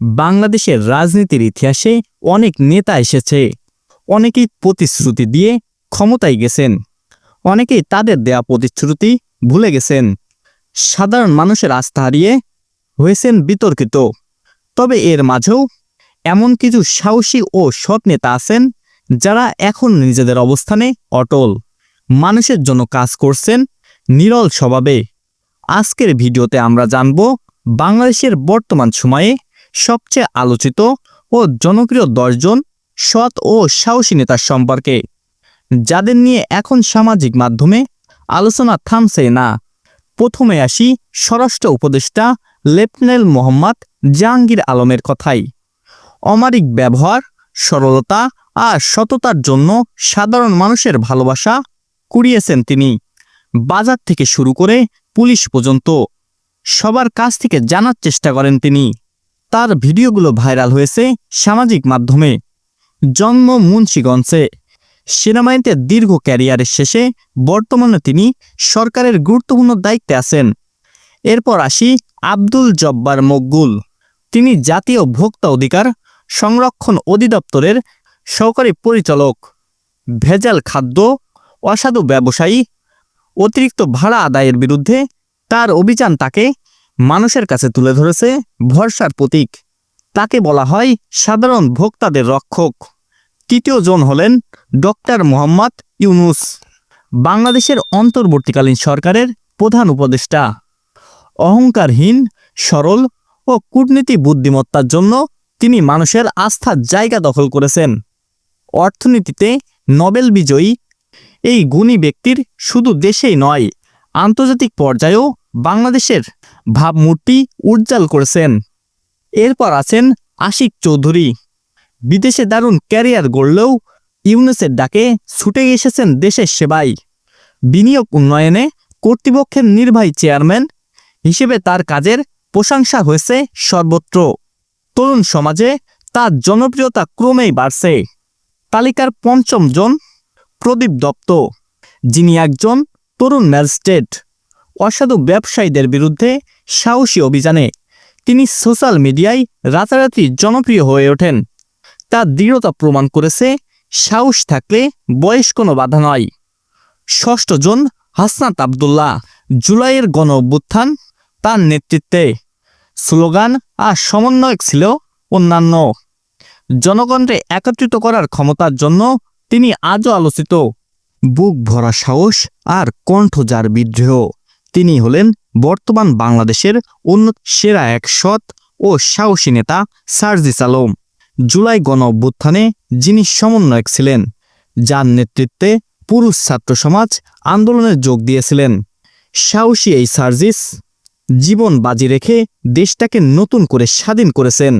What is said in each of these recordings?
বাংলাদেশের রাজনীতির ইতিহাসে অনেক নেতা এসেছে। অনেকেই প্রতিশ্রুতি দিয়ে ক্ষমতায় গেছেন। অনেকেই তাদের দেয়া প্রতিশ্রুতি ভুলে গেছেন। সাধারণ মানুষের আস্থা হারিয়ে হয়েছেন বিতর্কিত। তবে এর মাঝেও এমন কিছু সাহসী ও সৎ নেতা আছেন যারা এখন নিজেদের অবস্থানে অটল। মানুষের জন্য কাজ করছেন নিরল স্বভাবে। আজকের ভিডিওতে আমরা জানব বাংলাদেশের বর্তমান সময়ে সবচেয়ে আলোচিত ও জনপ্রিয় দশজন সৎ ও সাহসী নেতার সম্পর্কে। যাদের নিয়ে এখন সামাজিক মাধ্যমে আলোচনা থামছে না। প্রথমে আসি স্বরাষ্ট্র উপদেষ্টা লেফটেন্যান্ট মোহাম্মদ জাহাঙ্গীর আলমের কথাই। অমারিক ব্যবহার, সরলতা আর সততার জন্য সাধারণ মানুষের ভালোবাসা কুড়িয়েছেন তিনি। বাজার থেকে শুরু করে পুলিশ পর্যন্ত সবার কাছ থেকে জানার চেষ্টা করেন তিনি। তার ভিডিওগুলো ভাইরাল হয়েছে সামাজিক মাধ্যমে। জন্ম মুন্সিগঞ্জে। সেনাবাহিনীতে দীর্ঘ ক্যারিয়ারের শেষে বর্তমানে তিনি সরকারের গুরুত্বপূর্ণ দায়িত্বে আছেন। এরপর আসি আব্দুল জব্বার মকগুল তিনি জাতীয় ভোক্তা অধিকার সংরক্ষণ অধিদপ্তরের সহকারী পরিচালক। ভেজাল খাদ্য, অসাধু ব্যবসায়ী, অতিরিক্ত ভাড়া আদায়ের বিরুদ্ধে তার অভিযান তাকে মানুষের কাছে তুলে ধরেছে ভরসার প্রতীক। তাকে বলা হয় সাধারণ ভোক্তাদের রক্ষক। তৃতীয় জন হলেন ডক্টর মোহাম্মদ ইউনুস, বাংলাদেশের অন্তর্বর্তীকালীন সরকারের প্রধান উপদেষ্টা। অহংকারহীন, সরল ও কূটনীতি বুদ্ধিমত্তার জন্য তিনি মানুষের আস্থার জায়গা দখল করেছেন। অর্থনীতিতে নোবেল বিজয়ী, এই গুণী ব্যক্তির শুধু দেশেই নয়, আন্তর্জাতিক পর্যায়েও বাংলাদেশের ভাবমূর্তি উজ্জ্বল করেছেন। এরপর আছেন আশিক চৌধুরী। বিদেশে দারুণ ক্যারিয়ার গড়লেও ইউনেসের ডাকে ছুটে এসেছেন দেশের সেবায় বিনিয়োগ উন্নয়নে কর্তৃপক্ষের নির্বাহী চেয়ারম্যান হিসেবে তার কাজের প্রশংসা হয়েছে সর্বত্র। তরুণ সমাজে তার জনপ্রিয়তা ক্রমেই বাড়ছে। তালিকার পঞ্চম জন প্রদীপ দত্ত, যিনি একজন তরুণ ম্যাজিস্ট্রেট। অসাধু ব্যবসায়ীদের বিরুদ্ধে সাহসী অভিযানে তিনি সোশ্যাল মিডিয়ায় রাতারাতি জনপ্রিয় হয়ে ওঠেন। তার দৃঢ়তা প্রমাণ করেছে, সাহস থাকলে বয়স কোনো বাধা নয়। ষষ্ঠ জন হাসনাত আবদুল্লাহ, জুলাইয়ের গণ অভ্যুত্থান তার নেতৃত্বে। স্লোগান আর সমন্বয়ক ছিল অন্যান্য। জনগণকে একত্রিত করার ক্ষমতার জন্য তিনি আজও আলোচিত। বুক ভরা সাহস আর কণ্ঠ যার বিদ্রোহ। তিনি হলেন বর্তমান বাংলাদেশের অন্য সেরা এক সৎ ও সাহসী নেতা সার্জিস আলম। জুলাই গণ অভ্যুত্থানে যিনি সমন্বয়ক ছিলেন, যার নেতৃত্বে পুরুষ ছাত্র সমাজ আন্দোলনে যোগ দিয়েছিলেন। সাহসী এই সার্জিস জীবন বাজি রেখে দেশটাকে নতুন করে স্বাধীন করেছেন।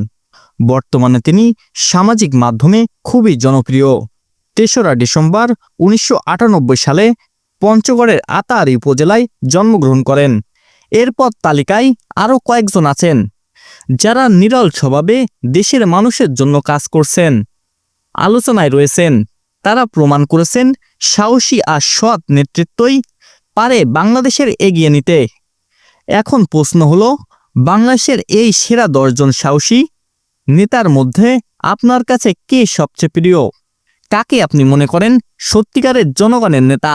বর্তমানে তিনি সামাজিক মাধ্যমে খুবই জনপ্রিয়। তেসরা ডিসেম্বর উনিশশো আটানব্বই সালে পঞ্চগড়ের আতাহারি উপজেলায় জন্মগ্রহণ করেন। এরপর তালিকায় আরও কয়েকজন আছেন, যারা নিরল স্বভাবে দেশের মানুষের জন্য কাজ করছেন। আলোচনায় রয়েছেন, তারা প্রমাণ করেছেন সাহসী আর সৎ নেতৃত্বই পারে বাংলাদেশের এগিয়ে নিতে। এখন প্রশ্ন হল, বাংলাদেশের এই সেরা দশজন সাহসী নেতার মধ্যে আপনার কাছে কে সবচেয়ে প্রিয়? কাকে আপনি মনে করেন সত্যিকারের জনগণের নেতা?